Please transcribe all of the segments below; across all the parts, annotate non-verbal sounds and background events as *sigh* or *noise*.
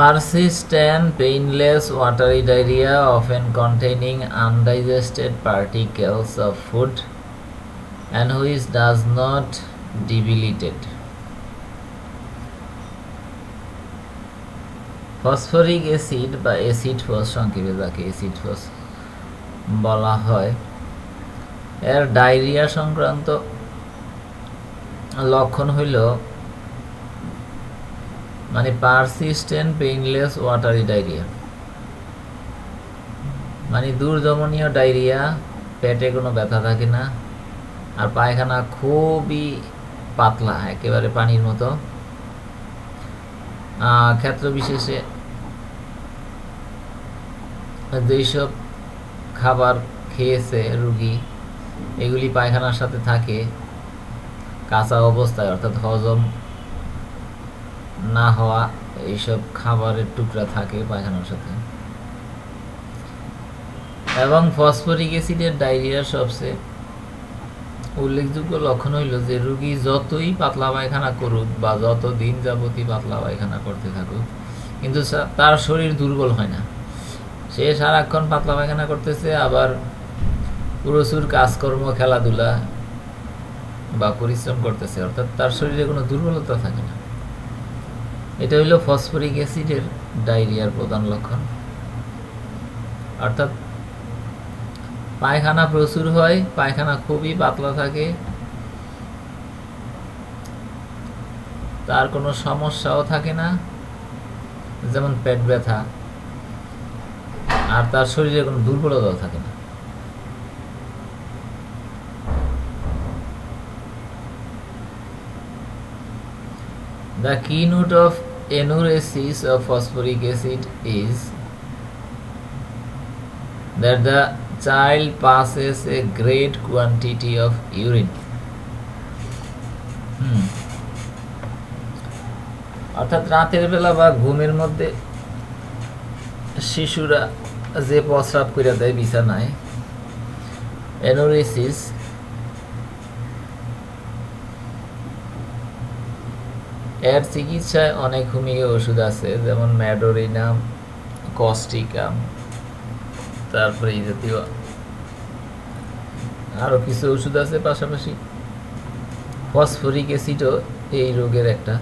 Persistent, painless, watery diarrhea, often containing undigested particles of food and which does not debilitate. Phosphoric acid বা acid phos সংক্ষেপে যাকে acid ফস বলা হয় এর diarrhoea সংক্রান্ত লক্ষণ হইল মানে পারসিস্টেন্ট পেইনলেস ওয়াটারি ডায়রিয়া মানে দূরদমনীয় ডায়রিয়া পেটে কোনো ব্যথা থাকে না, আর পায়খানা খুবই পাতলা, একেবারে পানির মতো। ক্ষেত্র বিশেষে যেসব খাবার খেয়েছে রুগী, এগুলি পায়খানার সাথে থাকে, কাঁচা অবস্থায়, অর্থাৎ হজম না হওয়া এইসব খাবারের টুকরা থাকে পায়খানার সাথে। এবং ফসফরিক অ্যাসিডের ডায়রিয়ার সবচেয়ে উল্লেখযোগ্য লক্ষণ হইল যে, রুগী যতই পাতলা পায়খানা করুক বা যত দিন যাবতই পাতলা পায়খানা করতে থাকুক, কিন্তু তার শরীর দুর্বল হয় না। সে সারাক্ষণ পাতলা পায়খানা করতেছে, আবার প্রচুর কাজকর্ম, খেলাধুলা বা পরিশ্রম করতেছে, অর্থাৎ তার শরীরে কোনো দুর্বলতা থাকে না। এটা হইল ফসফরিক অ্যাসিডের ডায়রিয়ার প্রধান লক্ষণ। অর্থাৎ পায়খানা প্রচুর হয়, পায়খানা খুবই পাতলা থাকে। তার কোনো সমস্যাও থাকে না, যেমন পেট ব্যথা। আর তার শরীরে কোনো দুর্বলতাও থাকে না। The keynote of enuresis of phosphoric acid is that the child passes a great quantity of urine. অর্থাৎ রাতের বেলা বা ঘুমের মধ্যে শিশুরা যে প্রস্রাব করে দেয় বিছানায় এনোরেসিস এর চিকিৎসায় অনেক হোমিও ওষুধ আছে, যেমন ম্যাডোরিনাম কস্টিকাম তারপরে এই জাতীয় আরও কিছু ওষুধ আছে পাশাপাশি। ফসফরিক অ্যাসিডও এই রোগের একটা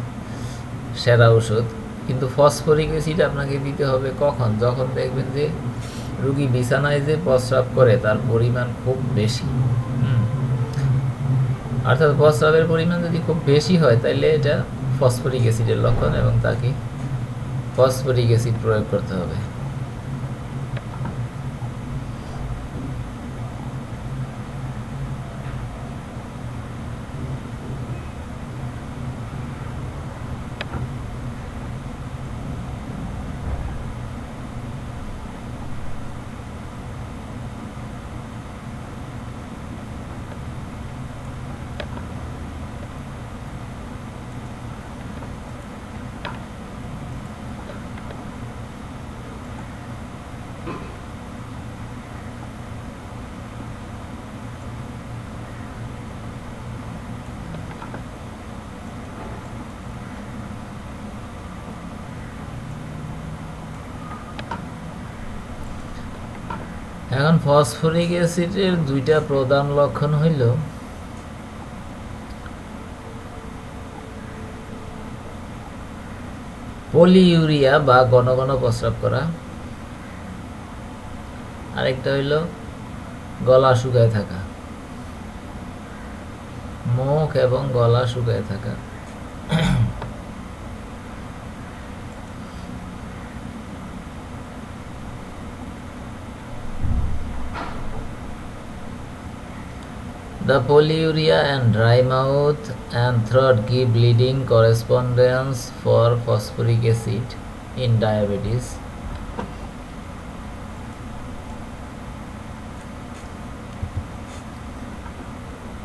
সেরা ওষুধ। কিন্তু ফসফরিক অ্যাসিড আপনাকে দিতে হবে কখন? যখন দেখবেন যে রুগী বিছানায় যে প্রস্রাব করে, তার পরিমাণ খুব বেশি। অর্থাৎ প্রস্রাবের পরিমাণ যদি খুব বেশি হয় তাহলে এটা ফসফরিক অ্যাসিডের লক্ষণ এবং তাকে ফসফরিক অ্যাসিড প্রয়োগ করতে হবে। এখন ফসফরিক অ্যাসিডের দুইটা প্রধান লক্ষণ হইল পলিইউরিয়া বা ঘন ঘন প্রস্রাব করা। আরেকটা হইল গলা শুকায় থাকা। মুখ এবং গলা শুকায় থাকা। The polyuria and dry mouth and throat give leading correspondence for phosphoric acid in diabetes.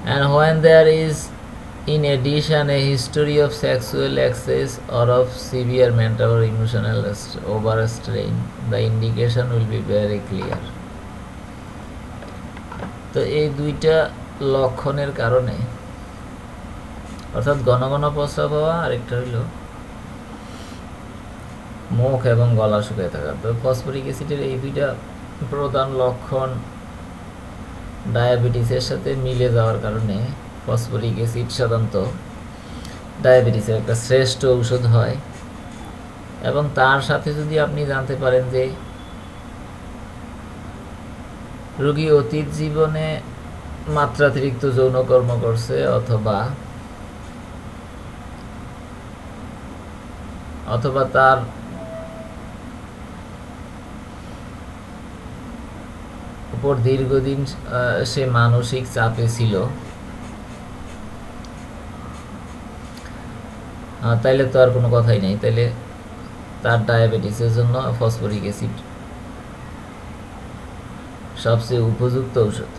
And when there is in addition a history of sexual excess or of severe mental or emotional st- overstrain, the indication will be very clear. তো এই দুইটা লক্ষণের কারণে। অর্থাৎ ঘন ঘন প্রস্রাব হওয়া আরেকটা হইল মুখ এবং গলা শুকিয়ে থাকা। ফসফরিক অ্যাসিডের এই দুইটা প্রধান লক্ষণ ডায়াবেটিসের সাথে মিলে যাওয়ার কারণে ফসফরিক অ্যাসিড সাধারণত ডায়াবেটিসের একটা শ্রেষ্ঠ ঔষধ হয়। এবং তার সাথে যদি আপনি জানতে পারেন যে রোগী অতীত জীবনে মাত্রাতিরিক্ত যৌনকর্ম করছে অথবা অথবা তার উপর দীর্ঘদিন সে মানসিক চাপে ছিল। তাইলে তো আর কোনো কথাই নেই। তাইলে তার ডায়াবেটিসের জন্য ফসফরিক অ্যাসিড সবচেয়ে উপযুক্ত ঔষধ।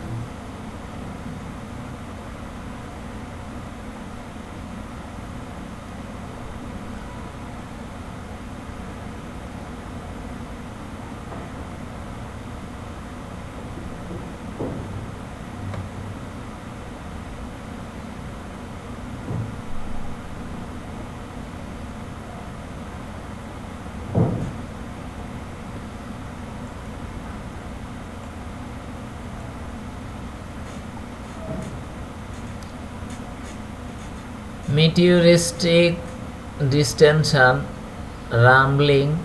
Meteoristic distension rumbling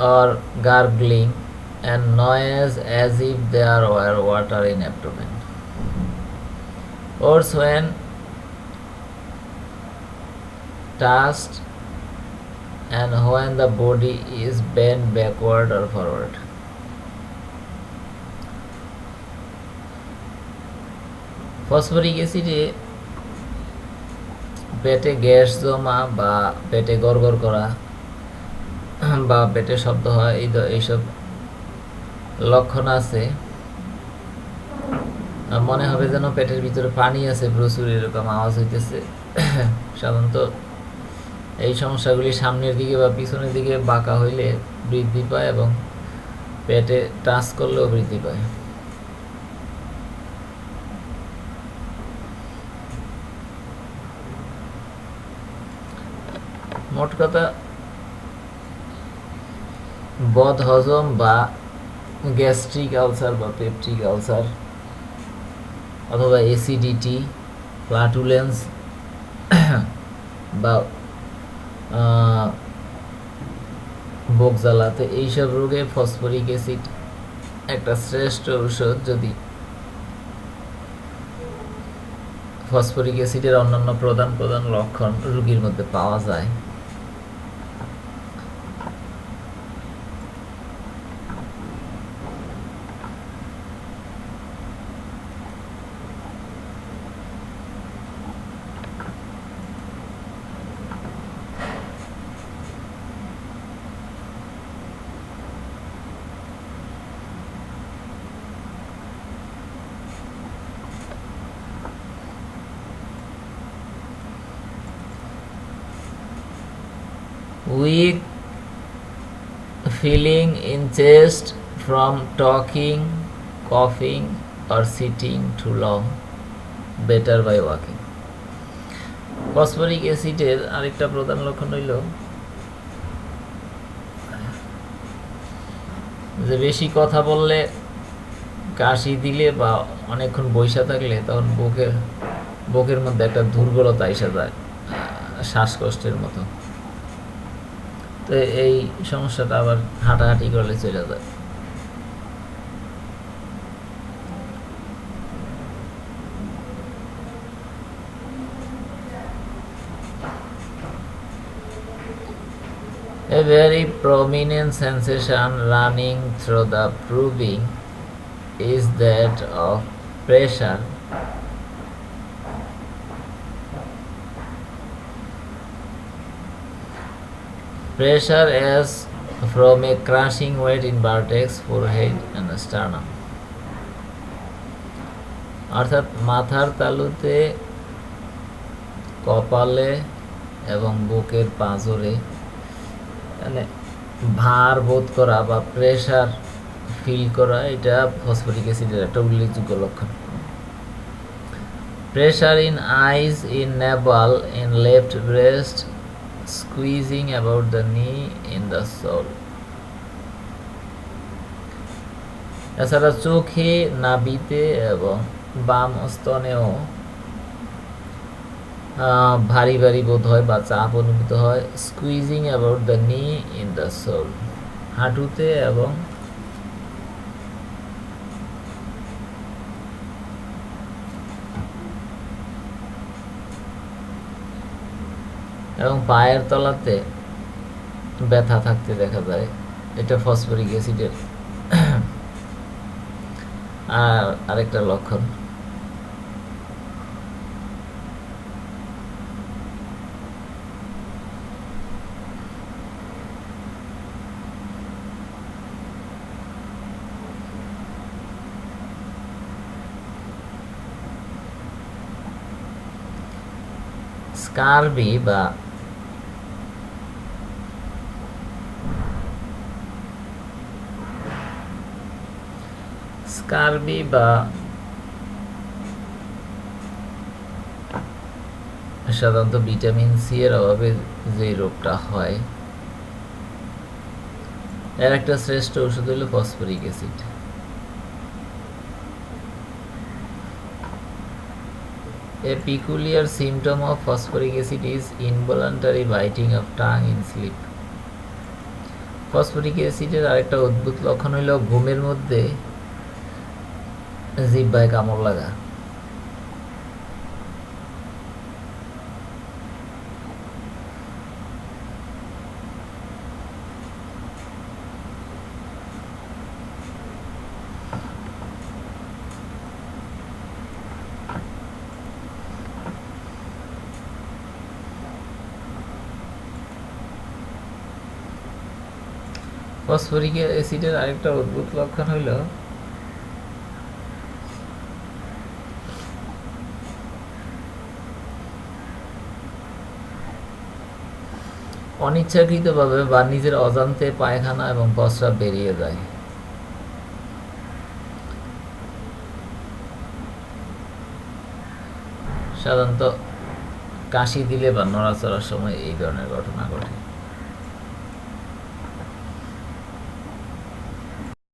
or gargling and noise as if there were water in abdomen or when touched and when the body is bent backward or forward phosphoric অ্যাসিডে পেটে গ্যাস জমা বা পেটে গড়গড় করা বা পেটে শব্দ হয়, এই এইসব লক্ষণ আছে। মনে হবে যেন পেটের ভিতরে পানি আছে, প্রচুর এরকম আওয়াজ হইতেছে। *coughs* সাধারণত এই সমস্যাগুলি সামনের দিকে বা পিছনের দিকে বাঁকা হইলে বৃদ্ধি পায় এবং পেটে টাচ করলেও বৃদ্ধি পায়। মোট কথা, বদ হজম বা গ্যাস্ট্রিক আলসার বা পেপটিক আলসার অথবা এসিডিটি ফ্লাটুলেন্স বা বুক জ্বালাতে, এইসব রোগে ফসফরিক অ্যাসিড একটা শ্রেষ্ঠ ঔষধ যদি ফসফরিক অ্যাসিডের অন্যান্য প্রধান প্রধান লক্ষণ রোগীর মধ্যে পাওয়া যায়। Feeling in chest from talking, coughing, or sitting too long. Better by walking. Phosphoric অ্যাসিডের আরেকটা প্রধান লক্ষণ হইল, যে বেশি কথা বললে কাশি দিলে বা অনেকক্ষণ বৈশা থাকলে তখন বুকের বুকের মধ্যে একটা দুর্বলতা এসে যায় শ্বাসকষ্টের মতো। তো এই সমস্যাটা আবার হাঁটাহাঁটি করলে চলে যায় A very prominent sensation running through the proving is that of pressure pressure as from a crushing weight in vertex, forehead and sternum. অর্থাৎ মাথার তালুতে কপালে এবং বুকের পাঁজরে মানে ভার বোধ করা বা প্রেশার ফিল করা এটা ফসফরিক অ্যাসিডের একটা উল্লেখযোগ্য লক্ষণ pressure in eyes in navel in left breast squeezing about the knee in the soul এছাড়া চোখে নাবিতে এবং বাম স্তনেও ভারী ভারী বোধ হয় বা চাপ অনুভূত হয় squeezing about the knee in the sole হাঁটুতে এবং এবং পায়ের তলাতে ব্যথা থাকতে দেখা যায়। এটা ফসফরিক অ্যাসিডের আর আরেকটা লক্ষণ। স্কারবি বা স্কারবি বা সাধারণত ভিটামিন সি এর অভাবে যে রোগটা হয়, এর একটা শ্রেষ্ঠ ওষুধ হলো phosphoric acid A peculiar symptom of phosphoric acid is involuntary biting of tongue in sleep. Phosphoric অ্যাসিডের আরেকটা অদ্ভুত লক্ষণ হলো ঘুমের মধ্যে জিহ্বায় কামড় লাগা। ফসফরিক অ্যাসিডের আরেকটা অদ্ভুত লক্ষণ হইল অনিচ্ছাকৃতভাবে বা নিজের অজান্তে পায়খানা এবং প্রস্রাব বেরিয়ে যায়। সাধারণত কাশি দিলে বা নড়াচড়ার সময় এই ধরনের ঘটনা ঘটে।